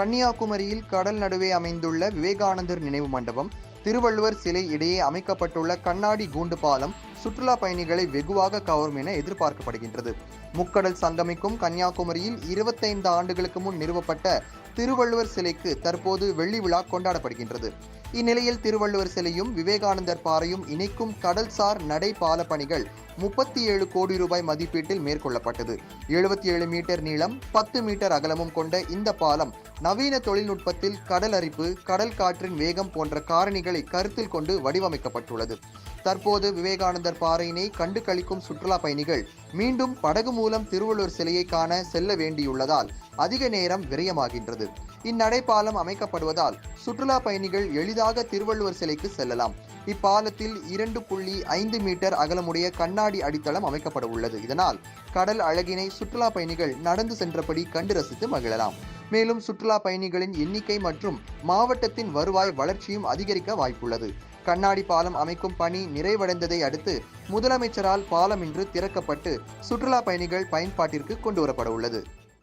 கன்னியாகுமரியில் கடல் நடுவே அமைந்துள்ள விவேகானந்தர் நினைவு மண்டபம் திருவள்ளுவர் சிலை இடையே அமைக்கப்பட்டுள்ள கண்ணாடி கூண்டு பாலம் சுற்றுலா பயணிகளை வெகுவாக கவரும் என எதிர்பார்க்கப்படுகின்றது. முக்கடல் சங்கமிக்கும் கன்னியாகுமரியில் இருபத்தைந்து ஆண்டுகளுக்கு முன் நிறுவப்பட்ட திருவள்ளுவர் சிலைக்கு தற்போது வெள்ளி விழா கொண்டாடப்படுகின்றது. இந்நிலையில் திருவள்ளுவர் சிலையும் விவேகானந்தர் பாறையும் இணைக்கும் கடல்சார் நடை பால பணிகள் முப்பத்தி ஏழு கோடி ரூபாய் மதிப்பீட்டில் மேற்கொள்ளப்பட்டது. எழுபத்தி ஏழு மீட்டர் நீளம் பத்து மீட்டர் அகலமும் கொண்ட இந்த பாலம் நவீன தொழில்நுட்பத்தில் கடல் அரிப்பு கடல் காற்றின் வேகம் போன்ற காரணிகளை கருத்தில் கொண்டு வடிவமைக்கப்பட்டுள்ளது. தற்போது விவேகானந்தர் பாறையினை கண்டு கழிக்கும் சுற்றுலா பயணிகள் மீண்டும் படகு மூலம் திருவள்ளுவர் சிலையை காண செல்ல வேண்டியுள்ளதால் அதிக நேரம் விரயமாகின்றது. இந்நடைபாலம் அமைக்கப்படுவதால் சுற்றுலா பயணிகள் எளிதாக திருவள்ளுவர் சிலைக்கு செல்லலாம். இப்பாலத்தில் இரண்டு புள்ளி ஐந்து மீட்டர் அகலமுடைய கண்ணாடி அடித்தளம் அமைக்கப்பட உள்ளது. இதனால் கடல் அழகினை சுற்றுலா பயணிகள் நடந்து சென்றபடி கண்டு ரசித்து மகிழலாம். மேலும் சுற்றுலா பயணிகளின் எண்ணிக்கை மற்றும் மாவட்டத்தின் வருவாய் வளர்ச்சியும் அதிகரிக்க வாய்ப்புள்ளது. கண்ணாடி பாலம் அமைக்கும் பணி நிறைவடைந்ததை அடுத்து முதலமைச்சரால் பாலம் இன்று திறக்கப்பட்டு சுற்றுலா பயணிகள் பயன்பாட்டிற்கு கொண்டுவரப்பட உள்ளது.